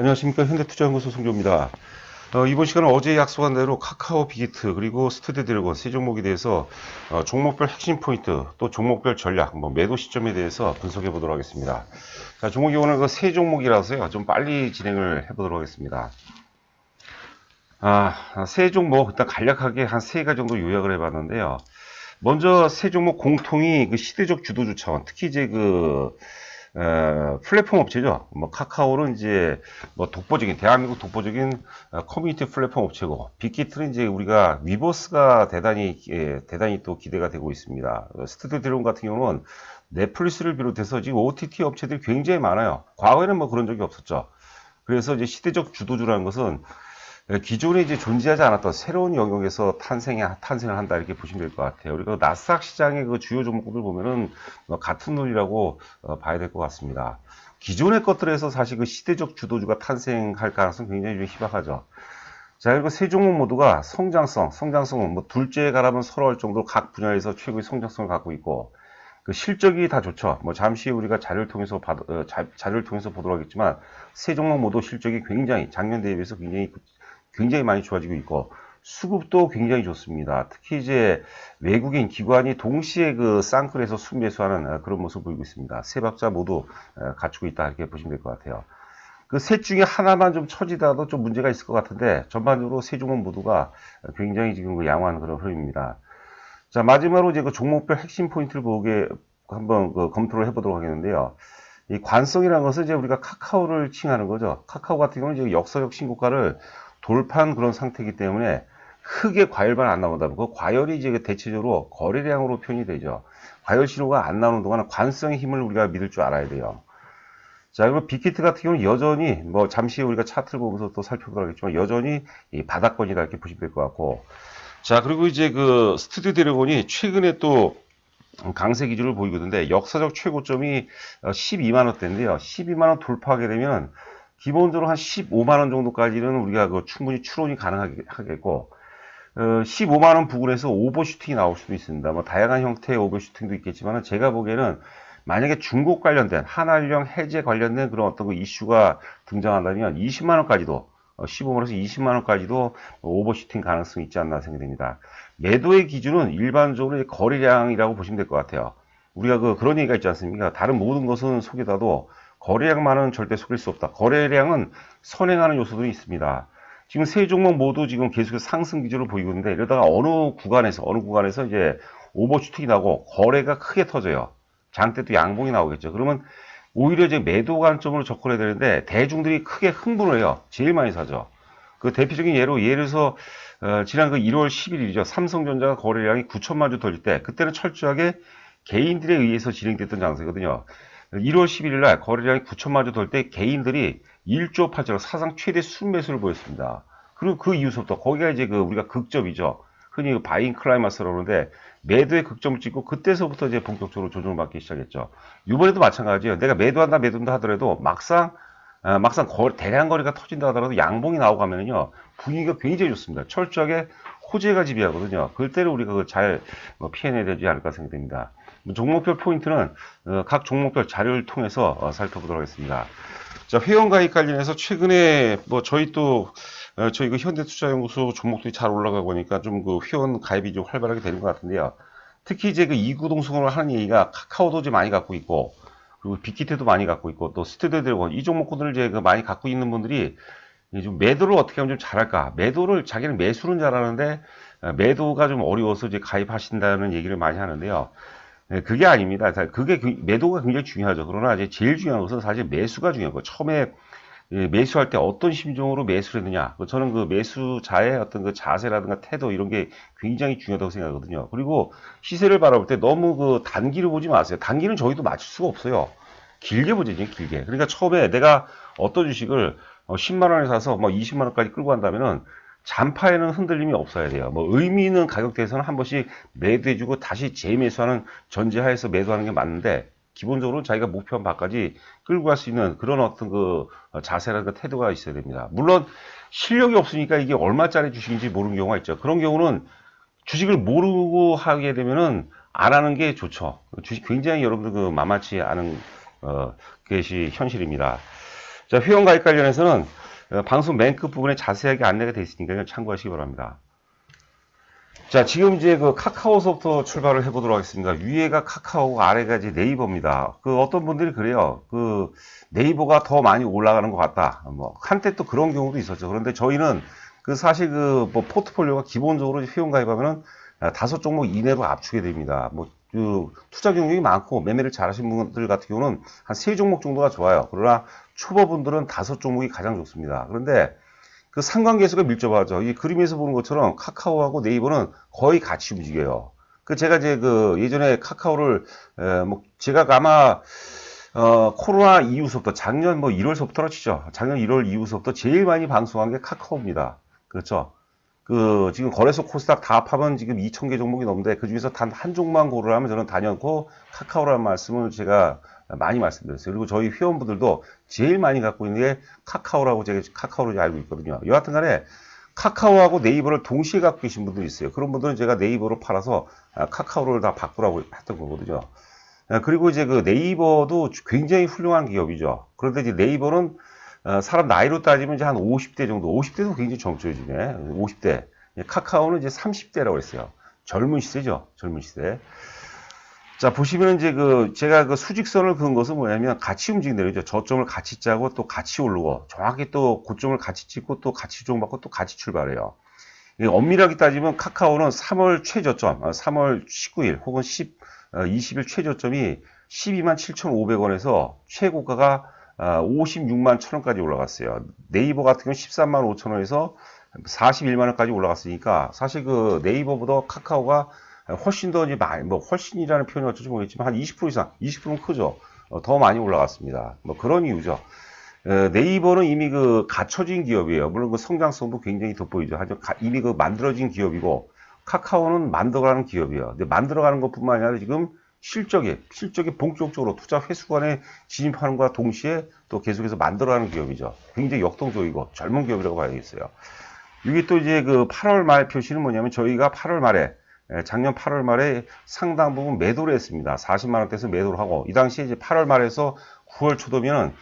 안녕하십니까 현대투자연구소 송조입니다. 어, 이번 시간은 어제 약속한 대로 카카오 비기트 그리고 스튜디오 드래곤 세 종목에 대해서 어, 종목별 핵심 포인트 또 종목별 전략 뭐 매도 시점에 대해서 분석해 보도록 하겠습니다. 자 종목이 오늘 그 세 종목이라서요 좀 빨리 진행을 해 보도록 하겠습니다. 아, 세 종목 일단 간략하게 한 세 가지 정도 요약을 해봤는데요. 먼저 세 종목 공통이 그 시대적 주도주 차원, 특히 이제 그 에, 플랫폼 업체죠. 뭐 카카오는 이제 뭐 독보적인 대한민국 독보적인 어, 커뮤니티 플랫폼 업체고 빅히트는 이제 우리가 위버스가 대단히 예, 대단히 또 기대가 되고 있습니다. 어, 스튜디오 드론 같은 경우는 넷플릭스를 비롯해서 지금 OTT 업체들이 굉장히 많아요. 과거에는 뭐 그런 적이 없었죠. 그래서 이제 시대적 주도주라는 것은 예, 기존에 이제 존재하지 않았던 새로운 영역에서 탄생해, 탄생을 한다 이렇게 보시면 될 것 같아요. 그리고 나스닥 시장의 그 주요 종목들 보면은 뭐 같은 논리라고 어, 봐야 될 것 같습니다. 기존의 것들에서 사실 그 시대적 주도주가 탄생할 가능성 이 굉장히 좀 희박하죠. 자, 그리고 세 종목 모두가 성장성, 성장성은 뭐 둘째에 가라면 할 정도로 각 분야에서 최고의 성장성을 갖고 있고 그 실적이 다 좋죠. 뭐 잠시 우리가 자료를 통해서 받, 어, 자, 자료를 통해서 보도록 하겠지만 세 종목 모두 실적이 굉장히 작년 대비해서 굉장히 굉장히 많이 좋아지고 있고 수급도 굉장히 좋습니다. 특히 이제 외국인 기관이 동시에 그 쌍끌에서 순매수하는 어, 그런 모습을 보이고 있습니다. 세 박자 모두 어, 갖추고 있다 이렇게 보시면 될 것 같아요. 그 셋 중에 하나만 좀 처지더라도 좀 문제가 있을 것 같은데 전반적으로 세 종목 모두가 굉장히 지금 그 양호한 그런 흐름입니다. 자 마지막으로 이제 그 종목별 핵심 포인트를 보게 한번 그 검토를 해보도록 하겠는데요. 이 관성이라는 것은 이제 우리가 카카오를 칭하는 거죠. 카카오 같은 경우는 이제 역사적 신고가를 돌파한 그런 상태이기 때문에 크게 과열만 안 나온다면 그 과열이 이제 대체적으로 거래량으로 표현이 되죠. 과열 신호가 안 나오는 동안은 관성의 힘을 우리가 믿을 줄 알아야 돼요. 자, 그리고 빅히트 같은 경우는 여전히 뭐 잠시 우리가 차트를 보면서 또 살펴보도록 하겠지만 여전히 이 바닥권이다 이렇게 보시면 될 것 같고 자, 그리고 이제 그 스튜디오 드래곤이 최근에 또 강세 기준을 보이고 있는데 역사적 최고점이 12만 원대인데요. 12만 원 돌파하게 되면 기본적으로 한 15만 원 정도까지는 우리가 그 충분히 추론이 가능하겠고 어, 15만 원 부근에서 오버슈팅이 나올 수도 있습니다. 뭐 다양한 형태의 오버슈팅도 있겠지만 제가 보기에는 만약에 중국 관련된 한알령 해제 관련된 그런 어떤 그 이슈가 등장한다면 20만 원까지도 15만원에서 어, 20만 원까지도 오버슈팅 가능성이 있지 않나 생각됩니다. 매도의 기준은 일반적으로 거래량이라고 보시면 될 것 같아요. 우리가 그 그런 얘기가 있지 않습니까? 다른 모든 것은 속에다도 거래량만은 절대 속일 수 없다. 거래량은 선행하는 요소들이 있습니다. 지금 세 종목 모두 지금 계속해서 상승 기조를 보이고 있는데 이러다가 어느 구간에서 어느 구간에서 이제 오버슈팅이 나고 거래가 크게 터져요. 장대 도 양봉이 나오겠죠. 그러면 오히려 이제 매도 관점으로 접근해야 되는데 대중들이 크게 흥분을 해요. 제일 많이 사죠. 그 대표적인 예로 예를 들어서 어, 지난 그 1월 11일이죠. 삼성전자가 거래량이 9천만 주 돌릴 때 그때는 철저하게 개인들에 의해서 진행됐던 장세거든요. 1월 11일 날 거래량이 9천만 주 돌 때 개인들이 1조 8천억 사상 최대 순매수를 보였습니다. 그리고 그 이후부터 거기가 이제 그 우리가 극점이죠. 흔히 그 바인 클라이마스라고 그러는데 매도의 극점을 찍고 그때서부터 이제 본격적으로 조정을 받기 시작했죠. 이번에도 마찬가지예요. 내가 매도한다 매도한다 하더라도 막상 어, 막상 거, 대량 거래가 터진다 하더라도 양봉이 나오고 하면은요 분위기가 굉장히 좋습니다. 철저하게 호재가 지배하거든요. 그때를 우리가 잘 뭐 피해내야 되지 않을까 생각됩니다. 뭐 종목별 포인트는 어, 각 종목별 자료를 통해서 어, 살펴보도록 하겠습니다. 자, 회원 가입 관련해서 최근에 뭐 저희 또 어, 저희 그 현대투자연구소 종목들이 잘 올라가고 보니까 좀 그 회원 가입이 좀 활발하게 되는 것 같은데요. 특히 이제 그 이구동성으로 하는 얘기가 카카오도 좀 많이 갖고 있고 그리고 빅히트도 많이 갖고 있고 또 스튜디오 드래곤 이 종목들을 이제 그 많이 갖고 있는 분들이 좀 매도를 어떻게 하면 좀 잘할까 매도를 자기는 매수는 잘하는데 매도가 좀 어려워서 이제 가입하신다는 얘기를 많이 하는데요. 네, 그게 아닙니다. 그게 그 매도가 굉장히 중요하죠. 그러나 이제 제일 중요한 것은 사실 매수가 중요한 거. 처음에 예, 매수할 때 어떤 심정으로 매수를 했느냐. 그 저는 그 매수자의 어떤 그 자세라든가 태도 이런 게 굉장히 중요하다고 생각하거든요. 그리고 시세를 바라볼 때 너무 그 단기를 보지 마세요. 단기는 저희도 맞출 수가 없어요. 길게 보죠, 길게. 그러니까 처음에 내가 어떤 주식을 10만 어, 원에 사서 뭐 20만 원까지 끌고 간다면은 잔파에는 흔들림이 없어야 돼요. 뭐 의미 있는 가격대에서는 한 번씩 매도해주고 다시 재매수하는 전제하에서 매도하는 게 맞는데 기본적으로 자기가 목표한 바까지 끌고 갈 수 있는 그런 어떤 그 자세라든가 태도가 있어야 됩니다. 물론 실력이 없으니까 이게 얼마짜리 주식인지 모르는 경우가 있죠. 그런 경우는 주식을 모르고 하게 되면은 안 하는 게 좋죠. 주식 굉장히 여러분들 그 만만치 않은 어, 것이 현실입니다. 자, 회원 가입 관련해서는 어, 방송 맨 끝 부분에 자세하게 안내가 되어 있으니까 참고하시기 바랍니다. 자, 지금 이제 그 카카오서부터 출발을 해보도록 하겠습니다. 위에가 카카오고 아래가 이제 네이버입니다. 그 어떤 분들이 그래요. 그 네이버가 더 많이 올라가는 것 같다. 뭐 한때 또 그런 경우도 있었죠. 그런데 저희는 그 사실 그 뭐 포트폴리오가 기본적으로 회원 가입하면은 아, 다섯 종목 이내로 압축이 됩니다. 뭐 그 투자 경력이 많고 매매를 잘하시는 분들 같은 경우는 한 세 종목 정도가 좋아요. 그러나 초보분들은 다섯 종목이 가장 좋습니다. 그런데 그 상관계수가 밀접하죠. 이 그림에서 보는 것처럼 카카오하고 네이버는 거의 같이 움직여요. 그 제가 이제 그 예전에 카카오를 에, 뭐 제가 아마 어 코로나 이후서부터 작년 뭐 1월서부터 치죠. 작년 1월 이후서부터 제일 많이 방송한 게 카카오입니다. 그렇죠. 그 지금 거래소 코스닥 다 합하면 지금 2,000개 종목이 넘는데 그 중에서 단 한 종목만 고르라면 저는 단연코 카카오라는 말씀을 제가 많이 말씀드렸어요. 그리고 저희 회원분들도 제일 많이 갖고 있는 게 카카오라고 제가 카카오로 알고 있거든요. 여하튼 간에 카카오하고 네이버를 동시에 갖고 계신 분들이 있어요. 그런 분들은 제가 네이버로 팔아서 아, 카카오를 다 바꾸라고 했던 거거든요. 아, 그리고 이제 그 네이버도 굉장히 훌륭한 기업이죠. 그런데 이제 네이버는 어, 사람 나이로 따지면 이제 한 50대 정도, 50대도 굉장히 젊죠요즘에 50대. 카카오는 이제 30대라고 했어요. 젊은 시대죠. 젊은 시대. 자, 보시면 이제 그, 제가 그 수직선을 그은 것은 뭐냐면 같이 움직이는 대로죠. 저점을 같이 짜고 또 같이 오르고, 정확히 또 고점을 같이 찍고 또 같이 조정받고 또 같이 출발해요. 엄밀하게 따지면 카카오는 3월 최저점, 3월 19일 혹은 10, 20일 최저점이 12만 7,500원에서 최고가가 56만 1천원까지 올라갔어요. 네이버 같은 경우는 13만 5천원에서 41만 원까지 올라갔으니까 사실 그 네이버보다 카카오가 훨씬 더 이제 많이 뭐 훨씬이라는 표현이 어쩔지 모르겠지만 한 20% 이상 20%는 크죠. 어, 더 많이 올라갔습니다. 뭐 그런 이유죠. 어, 네이버는 이미 그 갖춰진 기업이에요. 물론 그 성장성도 굉장히 돋보이죠. 하지만 이미 그 만들어진 기업이고 카카오는 만들어가는 기업이에요. 근데 만들어가는 것뿐만 아니라 지금 실적에 실적에 본격적으로 투자 회수관에 진입하는 것과 동시에 또 계속해서 만들어가는 기업이죠. 굉장히 역동적이고 젊은 기업이라고 봐야겠어요. 이게 또 이제 그 8월 말 표시는 뭐냐면 저희가 8월 말에 작년 8월 말에 상당 부분 매도를 했습니다. 40만 원대에서 매도를 하고 이 당시에 이제 8월 말에서 9월 초도면은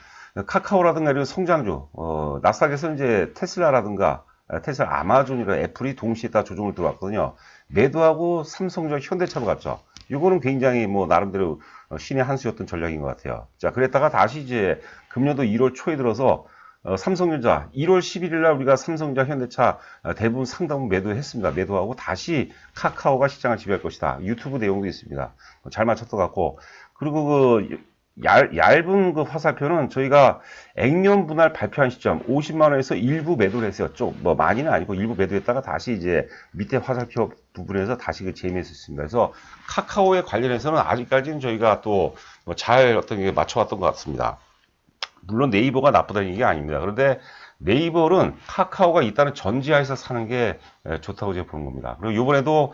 카카오라든가 이런 성장주, 어, 나스닥에서 이제 테슬라라든가 테슬라, 아마존이라 애플이 동시에 다 조정을 들어왔거든요. 매도하고 삼성전 현대차로 갔죠. 이거는 굉장히 뭐 나름대로 신의 한 수였던 전략인 것 같아요. 자, 그랬다가 다시 이제 금년도 1월 초에 들어서 어, 삼성전자 1월 11일 날 우리가 삼성전자 현대차 어, 대부분 상당 매도했습니다. 매도하고 다시 카카오가 시장을 지배할 것이다. 유튜브 내용도 있습니다. 어, 잘 맞췄던 것 같고 그리고 그 얇, 얇은 그 화살표는 저희가 액면 분할 발표한 시점 50만 원에서 일부 매도를 했어요. 좀뭐 많이는 아니고 일부 매도했다가 다시 이제 밑에 화살표 부분에서 다시 그 재미있었습니다. 그래서 카카오에 관련해서는 아직까지는 저희가 또뭐잘 어떤 게 맞춰왔던 것 같습니다. 물론 네이버가 나쁘다는 얘기 아닙니다. 그런데 네이버는 카카오가 있다는 전제하에서 사는 게 좋다고 제가 보는 겁니다. 그리고 이번에도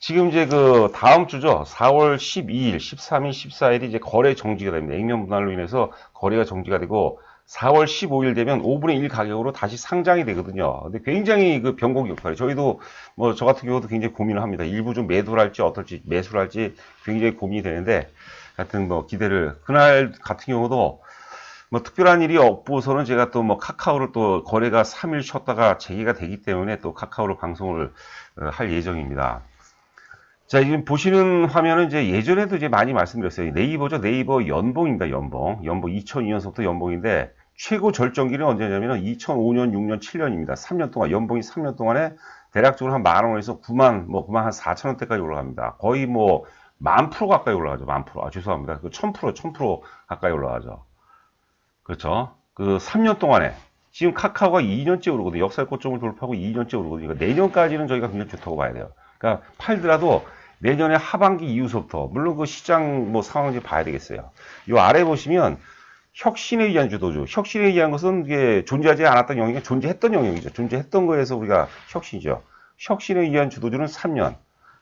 지금 이제 그 다음 주죠. 4월 12일, 13일, 14일이 이제 거래 정지가 됩니다. 액면 분할로 인해서 거래가 정지가 되고 4월 15일 되면 5분의 1 가격으로 다시 상장이 되거든요. 근데 굉장히 그 변곡 역할이 저희도 뭐 저 같은 경우도 굉장히 고민을 합니다. 일부 좀 매도를 할지 어떨지 매수를 할지 굉장히 고민이 되는데 하여튼 뭐 기대를 그날 같은 경우도 뭐 특별한 일이 없고서는 제가 또 뭐 카카오를 또 거래가 3일 쉬었다가 재개가 되기 때문에 또 카카오로 방송을 어, 할 예정입니다. 자, 지금 보시는 화면은 이제 예전에도 이제 많이 말씀드렸어요. 네이버죠. 네이버 연봉입니다. 연봉. 연봉 2002년서부터 연봉인데 최고 절정기는 언제냐면 2005년, 6년, 7년입니다. 3년 동안 연봉이 3년 동안에 대략적으로 한 만 원에서 9만 뭐 9만 한 4천 원대까지 올라갑니다. 거의 뭐 만 프로 가까이 올라가죠. 만 프로. 아 죄송합니다. 그1 프로, 1 프로 가까이 올라가죠. 그렇죠. 그 3년 동안에 지금 카카오가 2년째 오르거든요. 역사의 고점을 돌파하고 2년째 오르거든요. 그러니까 내년까지는 저희가 굉장히 좋다고 봐야 돼요. 그러니까 팔더라도 내년에 하반기 이후서부터 물론 그 시장 뭐 상황 좀 봐야 되겠어요. 이 아래 보시면 혁신에 의한 주도주. 혁신에 의한 것은 이게 존재하지 않았던 영역이 존재했던 영역이죠. 존재했던 거에서 우리가 혁신이죠. 혁신에 의한 주도주는 3년.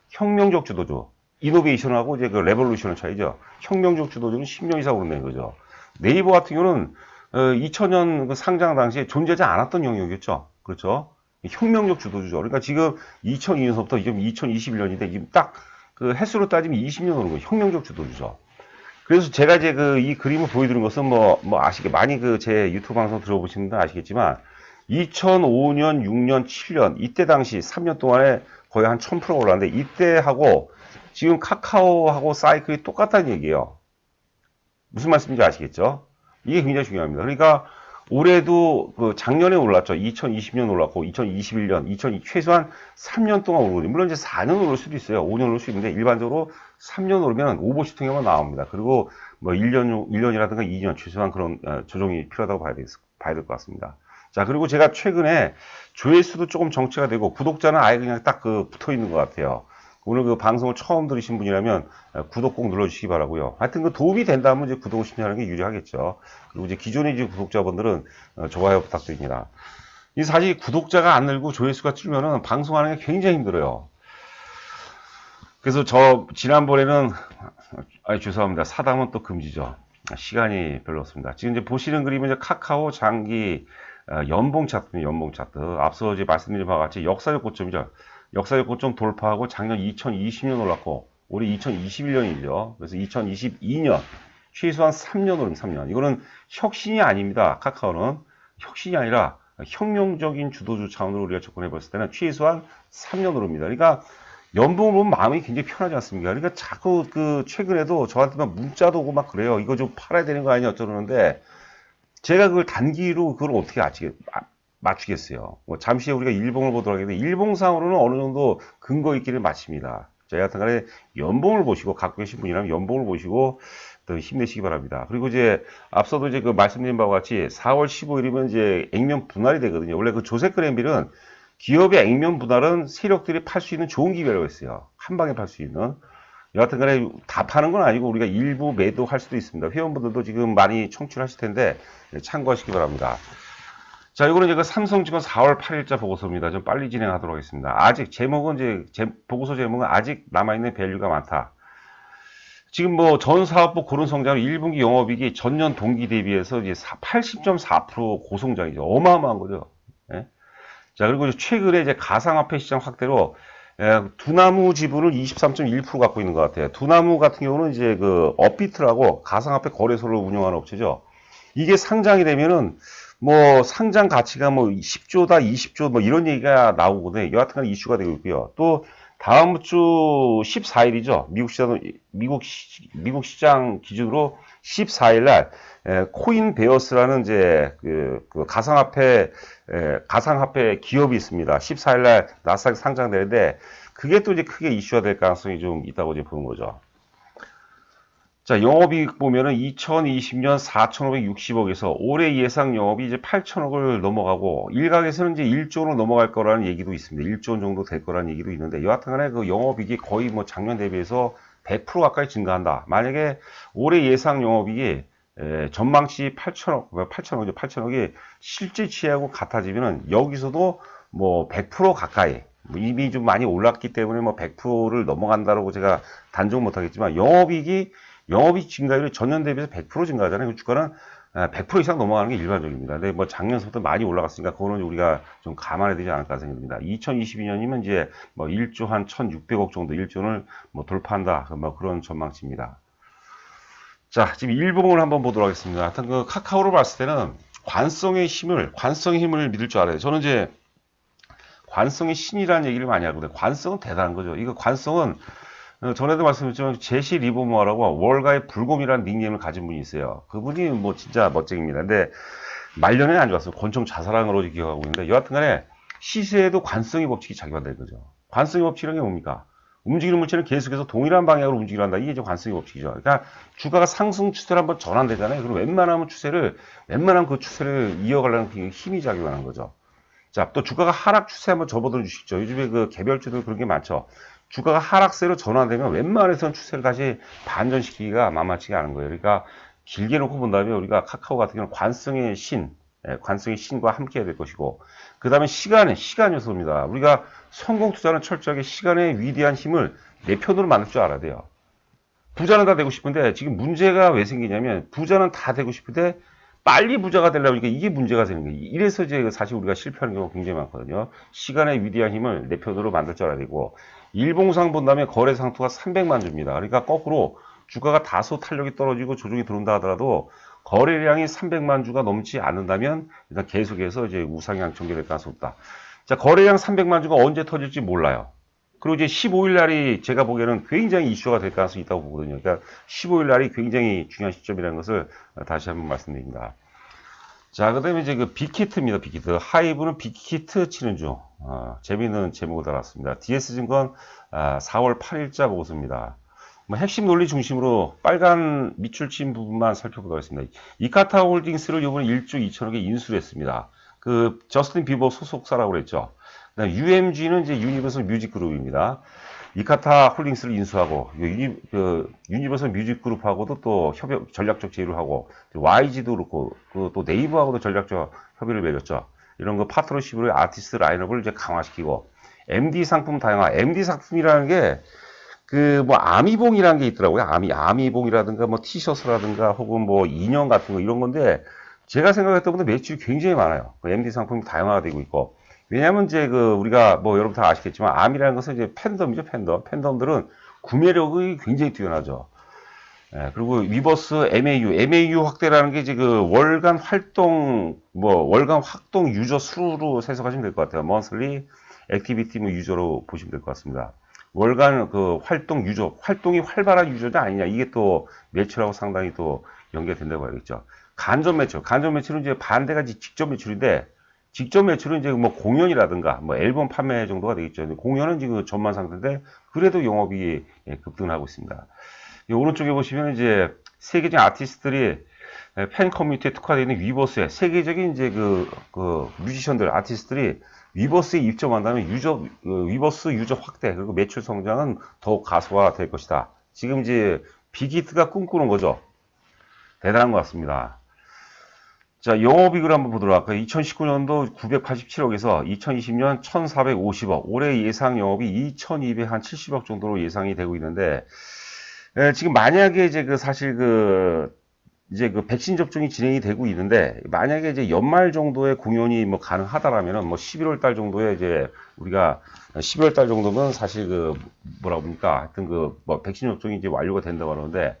혁명적 주도주. 이노베이션하고 이제 그 레볼루션의 차이죠. 혁명적 주도주는 10년 이상 오른다는 거죠. 네이버 같은 경우는 2000년 어, 그 상장 당시에 존재하지 않았던 영역이었죠. 그렇죠. 혁명적 주도주죠. 그러니까 지금 2002년서부터 지금 2021년인데 지금 딱 그 횟수로 따지면 20년 오는 거예요. 혁명적 주도주죠. 그래서 제가 이제 그 이 그림을 보여드린 것은 뭐, 뭐 아시게, 많이 그 제 유튜브 방송 들어보시는 분들 아시겠지만, 2005년, 6년, 7년, 이때 당시 3년 동안에 거의 한 1000% 올랐는데, 이때하고 지금 카카오하고 사이클이 똑같다는 얘기예요. 무슨 말씀인지 아시겠죠? 이게 굉장히 중요합니다. 그러니까 올해도 그 작년에 올랐죠. 2020년 올랐고 2021년, 2000 최소한 3년 동안 오르거든요. 물론 이제 4년 오를 수도 있어요. 5년 오를 수 있는데 일반적으로 3년 오르면 오버슈팅에만 나옵니다. 그리고 뭐 1년 1년이라든가 2년 최소한 그런 어, 조정이 필요하다고 봐야, 될, 봐야 될 것 같습니다. 자, 그리고 제가 최근에 조회수도 조금 정체가 되고 구독자는 아예 그냥 딱 그 붙어 있는 것 같아요. 오늘 그 방송을 처음 들으신 분이라면 어, 구독 꼭 눌러주시기 바라고요. 하여튼 그 도움이 된다면 이제 구독을 신청하는 게 유리하겠죠. 그리고 이제 기존의 이제 구독자분들은 어, 좋아요 부탁드립니다. 이 사실 구독자가 안 늘고 조회수가 줄면은 방송하는 게 굉장히 힘들어요. 그래서 저 지난번에는 아 죄송합니다. 사담은 또 금지죠. 시간이 별로 없습니다. 지금 이제 보시는 그림은 이제 카카오 장기 어, 연봉 차트입니다. 연봉 차트. 앞서 이제 말씀드린 바와 같이 역사적 고점이죠. 역사적 고점 돌파하고 작년 2020년 올랐고 올해 2021년이죠. 그래서 2022년 최소한 3년 오름 3년. 이거는 혁신이 아닙니다. 카카오는 혁신이 아니라 혁명적인 주도주 차원으로 우리가 접근해 봤을 때는 최소한 3년 오릅니다. 그러니까 연봉을 보면 마음이 굉장히 편하지 않습니까? 그러니까 자꾸 그 최근에도 저한테 막 문자도 오고 막 그래요. 이거 좀 팔아야 되는 거 아니냐 어쩌는데 제가 그걸 단기로 그걸 어떻게 아치, 맞추겠어요. 뭐 잠시 우리가 일봉을 보도록 하겠는데 일봉상으로는 어느 정도 근거 있기를 마칩니다. 자, 여하튼 간에 연봉을 보시고 갖고 계신 분이라면 연봉을 보시고 또 힘내시기 바랍니다. 그리고 이제 앞서도 이제 그 말씀드린 바와 같이 4월 15일이면 이제 액면 분할이 되거든요. 원래 그 조세 크랜빌은 기업의 액면 분할은 세력들이 팔 수 있는 좋은 기회라고 했어요. 한 방에 팔 수 있는. 여하튼 간에 다 파는 건 아니고 우리가 일부 매도할 수도 있습니다. 회원분들도 지금 많이 청취를 하실 텐데 참고하시기 바랍니다. 자, 이거는 이제 그 삼성증권 4월 8일자 보고서입니다. 좀 빨리 진행하도록 하겠습니다. 아직 제목은 이제 제, 보고서 제목은 아직 남아있는 밸류가 많다. 지금 뭐 전 사업부 고른 성장은 1분기 영업이익이 전년 동기 대비해서 이제 80.4% 고성장이죠. 어마어마한 거죠. 예? 자, 그리고 이제 최근에 이제 가상화폐 시장 확대로 예, 두나무 지분을 23.1% 갖고 있는 것 같아요. 두나무 같은 경우는 이제 그 업비트라고 가상화폐 거래소를 운영하는 업체죠. 이게 상장이 되면은 뭐 상장 가치가 뭐 10조다 20조 뭐 이런 얘기가 나오거든요. 여하튼 이슈가 되고 있고요. 또 다음 주 14일이죠. 미국 시장 미국 시, 미국 시장 기준으로 14일 날 에, 코인 베어스라는 이제 그, 그 가상화폐 에, 가상화폐 기업이 있습니다. 14일 날 나스닥 상장되는데 그게 또 이제 크게 이슈가 될 가능성이 좀 있다고 이제 보는 거죠. 자, 영업이익 보면은 2020년 4,560억에서 올해 예상 영업이 이제 8,000억을 넘어가고 일각에서는 이제 1조 로 넘어갈 거라는 얘기도 있습니다. 1조 원 정도 될 거라는 얘기도 있는데 여하튼간에 그 영업이익이 거의 뭐 작년 대비해서 100% 가까이 증가한다. 만약에 올해 예상 영업이익이 에, 전망치 8천억, 8천억이죠. 8천억이 실제 치하고 같아지면은 여기서도 뭐 100% 가까이 뭐 이미 좀 많이 올랐기 때문에 뭐 100%를 넘어간다라고 제가 단정 못하겠지만 영업이익이 영업이익 증가율이 전년 대비해서 100% 증가하잖아요. 그 주가는 100% 이상 넘어가는 게 일반적입니다. 근데 뭐 작년부터 많이 올라갔으니까 그거는 우리가 좀 감안해야 되지 않을까 생각됩니다. 2022년이면 이제 뭐 1조 한 1,600억 정도 1조를 뭐 돌파한다. 뭐 그런 전망치입니다. 자, 지금 일봉을 한번 보도록 하겠습니다. 하여튼 그 카카오로 봤을 때는 관성의 힘을, 관성의 힘을 믿을 줄 알아요. 저는 이제 관성의 신이라는 얘기를 많이 하거든요. 관성은 대단한 거죠. 이거 관성은 어, 전에도 말씀드렸지만 제시 리보모아라고 월가의 불곰이라는 닉네임을 가진 분이 있어요. 그분이 뭐 진짜 멋쟁입니다. 근데 말년에 안 좋았어요. 권총 자살한으로 기억하고 있는데 여하튼간에 시세에도 관성의 법칙이 작용한다는 거죠. 관성의 법칙이라는 게 뭡니까? 움직이는 물체는 계속해서 동일한 방향으로 움직이려 한다. 이게 이제 관성의 법칙이죠. 그러니까 주가가 상승 추세를 한번 전환되잖아요. 그럼 웬만하면 추세를, 웬만하면 그 추세를 이어가려는 힘이 작용하는 거죠. 자, 또 주가가 하락 추세 한번 접어들어 주시죠. 요즘에 그 개별주들 그런 게 많죠. 주가가 하락세로 전환되면 웬만해서는 추세를 다시 반전시키기가 만만치가 않은 거예요. 그러니까 길게 놓고 본다면 우리가 카카오 같은 경우는 관성의 신, 예, 관성의 신과 함께 해야 될 것이고, 그 다음에 시간의, 시간 요소입니다. 우리가 성공 투자는 철저하게 시간의 위대한 힘을 내 편으로 만들 줄 알아야 돼요. 부자는 다 되고 싶은데, 지금 문제가 왜 생기냐면, 부자는 다 되고 싶은데, 빨리 부자가 되려고 하니까 이게 문제가 되는 거예요. 이래서 이제 사실 우리가 실패하는 경우가 굉장히 많거든요. 시간의 위대한 힘을 내 편으로 만들 줄 알아야 되고, 일봉상 본다면 거래 상투가 300만 주입니다. 그러니까 거꾸로 주가가 다소 탄력이 떨어지고 조정이 들어온다 하더라도 거래량이 300만 주가 넘지 않는다면 일단 계속해서 이제 우상향 전개될 가능성이 없다. 자, 거래량 300만 주가 언제 터질지 몰라요. 그리고 이제 15일 날이 제가 보기에는 굉장히 이슈가 될 가능성이 있다고 보거든요. 그러니까 15일 날이 굉장히 중요한 시점이라는 것을 다시 한번 말씀드립니다. 자, 그 다음에 이제 그 빅히트입니다. 빅히트. 하이브는 빅히트 치는 중. 어, 재미있는 제목을 달았습니다. DS증권 아, 4월 8일자 보고서입니다. 뭐 핵심 논리 중심으로 빨간 밑줄 친 부분만 살펴보도록 하겠습니다. 이카타 홀딩스를 이번에 1조 2천억에 인수를 했습니다. 그 저스틴 비버 소속사라고 그랬죠. UMG는 이제 유니버설 뮤직 그룹입니다. 이카타 홀딩스를 인수하고 유니, 그 유니버설 뮤직 그룹하고도 또 협력 전략적 제휴를 하고 YG도 그렇고 그 또 네이버하고도 전략적 협의를 맺었죠. 이런 거 파트너십으로 아티스트 라인업을 이제 강화시키고 MD 상품 다양화. MD 상품이라는 게 그 뭐 아미봉이라는 게 있더라고요. 아미 아미봉이라든가 뭐 티셔츠라든가 혹은 뭐 인형 같은 거 이런 건데 제가 생각했던 것보다 매출이 굉장히 많아요. 그 MD 상품이 다양화되고 있고 왜냐하면 이제 그 우리가 뭐 여러분 다 아시겠지만 암이라는 것은 이제 팬덤이죠 팬덤 팬덤들은 구매력이 굉장히 뛰어나죠. 예, 그리고 위버스 MAU, MAU 확대라는 게 이제 그 월간 활동, 뭐, 월간 활동 유저 수로 해석하시면 될 것 같아요. monthly activity 뭐 유저로 보시면 될 것 같습니다. 월간 그 활동 유저, 활동이 활발한 유저냐 아니냐, 이게 또 매출하고 상당히 또 연계된다고 봐야겠죠. 간접 매출, 간접 매출은 이제 반대가 직접 매출인데, 직접 매출은 이제 뭐 공연이라든가 뭐 앨범 판매 정도가 되겠죠. 공연은 지금 전만 상태인데, 그래도 영업이 예, 급등을 하고 있습니다. 이 오른쪽에 보시면 이제 세계적인 아티스트들이 팬 커뮤니티에 특화되어 있는 위버스에 세계적인 이제 그, 그 뮤지션들, 아티스트들이 위버스에 입점한다면 유저, 그 위버스 유저 확대, 그리고 매출 성장은 더욱 가소화 될 것이다. 지금 이제 빅히트가 꿈꾸는 거죠. 대단한 것 같습니다. 자, 영업이익을 한번 보도록 할까요? 2019년도 987억에서 2020년 1450억, 올해 예상 영업이 2270억 정도로 예상이 되고 있는데, 예, 지금 만약에 이제 그 사실 그 이제 그 백신 접종이 진행이 되고 있는데 만약에 이제 연말 정도의 공연이 뭐 가능하다라면은 뭐 11월 달 정도에 이제 우리가 12월 달 정도면 사실 그 뭐라 그럽니까 하여튼 그 뭐 백신 접종이 이제 완료가 된다고 하는데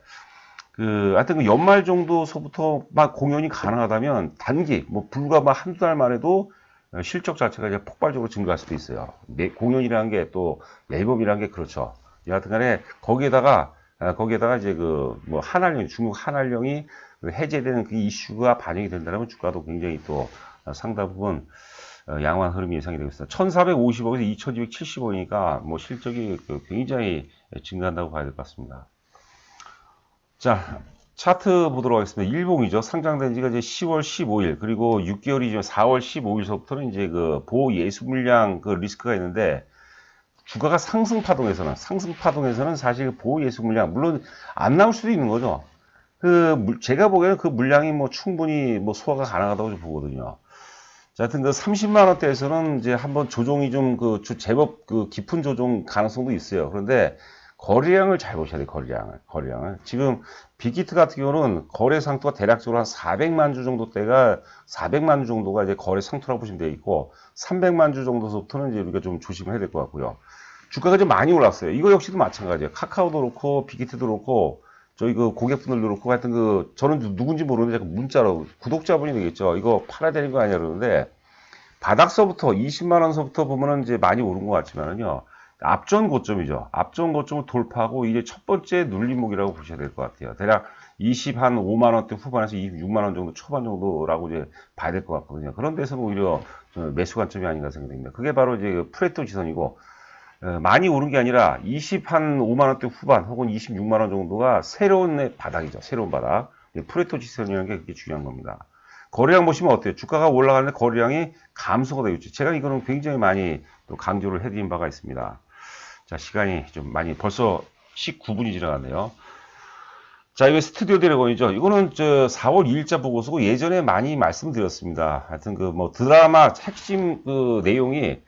그 하여튼 그 연말 정도서부터 막 공연이 가능하다면 단기 뭐 불과 막 한두 달만 해도 실적 자체가 이제 폭발적으로 증가할 수도 있어요. 공연이라는 게 또 앨범이라는 게 그렇죠. 여하튼 간에 거기에다가 아, 거기에다가 이제 그 뭐 한알령 중국 한알령이 해제되는 그 이슈가 반영이 된다면 주가도 굉장히 또 상당 부분 어, 양호한 흐름이 예상이 되고 있습니다. 1,450억에서 2,270억이니까 뭐 실적이 그 굉장히 증가한다고 봐야 될 것 같습니다. 자, 차트 보도록 하겠습니다. 일봉이죠. 상장된 지가 이제 10월 15일, 그리고 6개월이죠. 4월 15일서부터는 이제 그 보호 예수 물량 그 리스크가 있는데, 주가가 상승 파동에서는 상승 파동에서는 사실 보호 예수 물량 물론 안 나올 수도 있는 거죠. 그 제가 보기에는 그 물량이 뭐 충분히 뭐 소화가 가능하다고 보거든요. 자, 하여튼 그 30만 원대에서는 이제 한번 조정이 좀 그 제법 그 깊은 조정 가능성도 있어요. 그런데 거래량을 잘 보셔야 돼요. 거래량을. 거래량을. 지금 빅히트 같은 경우는 거래 상투가 대략적으로 한 400만 주 정도 때가 400만 주 정도가 이제 거래 상투라고 보시면 되어 있고 300만 주 정도서부터는 이제 우리가 좀 조심을 해야 될 것 같고요. 주가가 좀 많이 올랐어요. 이거 역시도 마찬가지예요. 카카오도 그렇고 빅히트도 그렇고 저희 그 고객분들도 그렇고 하여튼 그 저는 누군지 모르는데 자꾸 문자로 구독자분이 되겠죠. 이거 팔아야 되는 거 아니야 그러는데 바닥서부터 20만 원서부터 보면은 이제 많이 오른 것 같지만은요. 앞전 고점이죠. 앞전 고점을 돌파하고 이제 첫 번째 눌림목이라고 보셔야 될 것 같아요. 대략 20 한 5만 원대 후반에서 26만 원 정도 초반 정도라고 이제 봐야 될 것 같거든요. 그런 데서는 오히려 매수 관점이 아닌가 생각됩니다. 그게 바로 이제 그 프레토 지선이고 어, 많이 오른 게 아니라 20 한 5만 원대 후반 혹은 26만 원 정도가 새로운 바닥이죠. 새로운 바닥. 프레토 지선이라는 게 그게 중요한 겁니다. 거래량 보시면 어때요? 주가가 올라가는데 거래량이 감소가 되고 있죠. 제가 이거는 굉장히 많이 또 강조를 해드린 바가 있습니다. 자, 시간이 좀 많이 벌써 19분이 지나갔네요. 자, 이거 스튜디오 드래곤이죠. 이거는 저 4월 2일자 보고서고 예전에 많이 말씀드렸습니다. 하여튼 그 뭐 드라마 핵심 그 내용이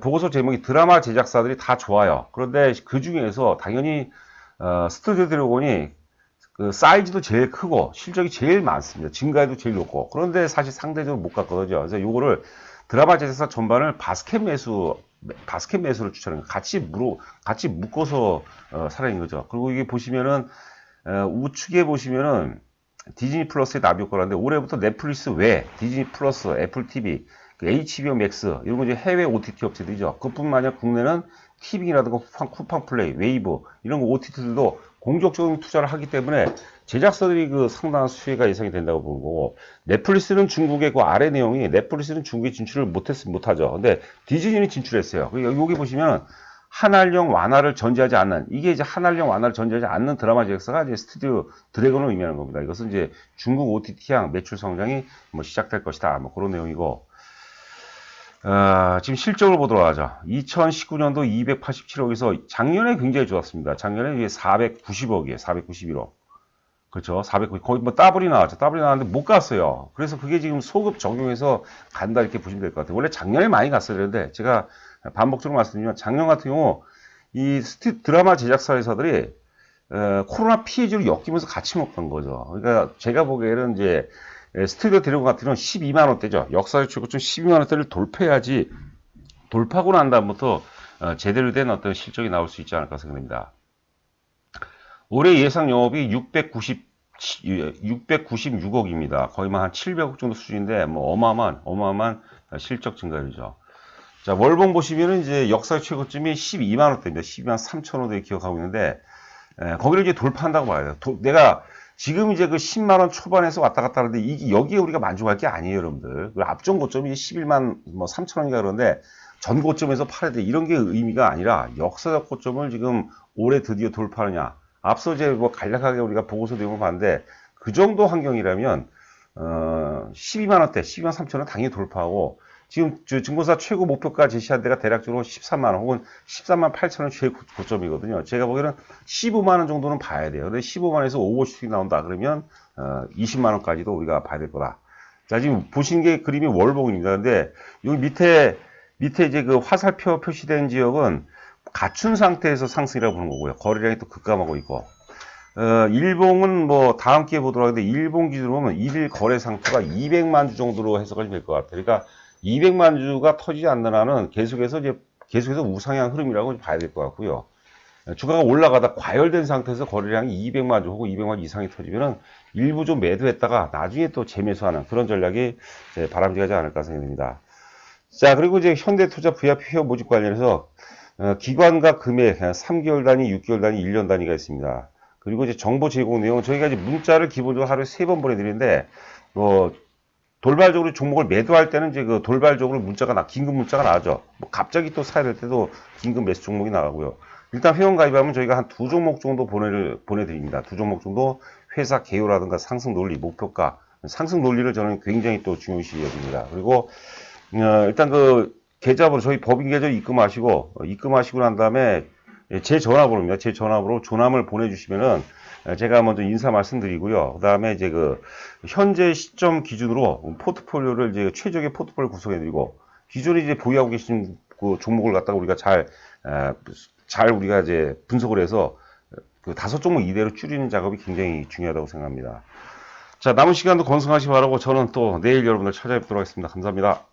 보고서 제목이 드라마 제작사들이 다 좋아요. 그런데 그 중에서 당연히 어, 스튜디오 드래곤이 그 사이즈도 제일 크고 실적이 제일 많습니다. 증가율도 제일 높고 그런데 사실 상대적으로 못 갔거든요. 그래서 요거를 제작사 전반을 바스켓 매수 바스켓 매수를 추천합니다. 같이 물어 같이 묶어서 어, 사라는 거죠. 그리고 이게 보시면은 어, 우측에 보시면은 디즈니 플러스의 나비 효과라는데 올해부터 넷플릭스 외 디즈니 플러스, 애플 TV, 그 HBO 맥스 이런 거 이제 해외 OTT 업체들이죠. 그뿐만 아니라 국내는 티빙이라든가 쿠팡, 쿠팡 플레이, 웨이브 이런 거 OTT들도 공격적인 투자를 하기 때문에 제작사들이 그 상당한 수혜가 예상이 된다고 보는 거고 넷플릭스는 중국의 그 아래 내용이 넷플릭스는 중국에 진출을 못했 못하죠. 근데 디즈니는 진출했어요. 그러니까 여기 보시면 한알령 완화를 전제하지 않는 이게 이제 한알령 완화를 전제하지 않는 드라마 제작사가 이제 스튜디오 드래곤을 의미하는 겁니다. 이것은 이제 중국 OTT향 매출 성장이 뭐 시작될 것이다. 뭐 그런 내용이고 어, 지금 실적을 보도록 하죠. 2019년도 287억에서 작년에 굉장히 좋았습니다. 작년에 이게 490억이에요. 491억. 그렇죠. 490, 거의 뭐 더블이 나왔죠. 더블이 나왔는데 못 갔어요. 그래서 그게 지금 소급 적용해서 간다 이렇게 보시면 될 것 같아요. 원래 작년에 많이 갔어야 되는데 제가 반복적으로 말씀드리면 작년 같은 경우 이 스티, 드라마 제작사 회사들이 어, 코로나 피해주를 엮이면서 같이 못 간 거죠. 그러니까 제가 보기에는 이제 에, 스튜디오 드래곤 같은 경우는 12만 원대죠. 역사의 최고점 12만 원대를 돌파해야지 돌파하고 난 다음부터 어, 제대로 된 어떤 실적이 나올 수 있지 않을까 생각됩니다. 올해 예상 영업이 690 696억입니다. 거의 뭐한 700억 정도 수준인데 뭐 어마어마한 어마어마한 실적 증가율이죠. 자, 월봉 보시면은 이제 역사 최고점이 12만 원대입니다. 12만 3천 원대 기억하고 있는데 에, 거기를 이제 돌파한다고 봐야 돼요. 도, 내가 지금 이제 그 10만 원 초반에서 왔다 갔다 하는데 이게 여기에 우리가 만족할 게 아니에요, 여러분들. 그 앞전 고점이 11만 뭐 3천 원인가 그러는데 전 고점에서 팔아야 돼. 이런 게 의미가 아니라 역사적 고점을 지금 올해 드디어 돌파하느냐. 앞서 이제 뭐 간략하게 우리가 보고서 내용을 봤는데 그 정도 환경이라면 어 12만 원대, 12만 3천 원 당연히 돌파하고 지금 저 증권사 최고 목표가 제시한 데가 대략적으로 13만 원 혹은 13만 8천 원 최고 고점이거든요. 제가 보기에는 15만 원 정도는 봐야 돼요. 근데 15만 원에서 550이 나온다 그러면 어 20만 원까지도 우리가 봐야 될 거다. 자 지금 보신 게 그림이 월봉입니다. 근데 여기 밑에 밑에 이제 그 화살표 표시된 지역은 갖춘 상태에서 상승이라고 보는 거고요. 거래량이 또 급감하고 있고. 어, 일봉은 뭐 다음 기회에 보도록 하는데 일봉 기준으로 보면 일일 거래 상태가 200만 주 정도로 해석이 될것 같아요. 그러니까 200만 주가 터지지 않는 한은 계속해서 이제 계속해서 우상향 흐름이라고 봐야 될 것 같고요. 주가가 올라가다 과열된 상태에서 거래량이 200만 주 혹은 200만 주 이상이 터지면은 일부 좀 매도했다가 나중에 또 재매수하는 그런 전략이 바람직하지 않을까 생각됩니다. 자, 그리고 이제 현대투자 VIP 회원 모집 관련해서 어, 기관과 금액 3개월 단위, 6개월 단위, 1년 단위가 있습니다. 그리고 이제 정보 제공 내용 저희가 이제 문자를 기본적으로 하루에 세번 보내드리는데 뭐 돌발적으로 종목을 매도할 때는 이제 그 돌발적으로 문자가 나 긴급 문자가 나죠. 뭐 갑자기 또 사야 될 때도 긴급 매수 종목이 나가고요. 일단 회원 가입하면 저희가 한 두 종목 정도 보내 보내드립니다. 두 종목 정도 회사 개요라든가 상승 논리, 목표가 상승 논리를 저는 굉장히 또 중요시 여깁니다. 그리고 어, 일단 그 계좌번호 저희 법인 계좌 입금하시고 어, 입금하시고 난 다음에 제 전화번호입니다. 제 전화번호 조남을 보내주시면은 제가 먼저 인사 말씀드리고요. 그 다음에 이제 그 현재 시점 기준으로 포트폴리오를 이제 최적의 포트폴리오 구성해드리고 기존에 이제 보유하고 계신 그 종목을 갖다가 우리가 잘, 잘 우리가 이제 분석을 해서 그 다섯 종목 이대로 줄이는 작업이 굉장히 중요하다고 생각합니다. 자, 남은 시간도 건승하시 기 바라고 저는 또 내일 여러분들 찾아뵙도록 하겠습니다. 감사합니다.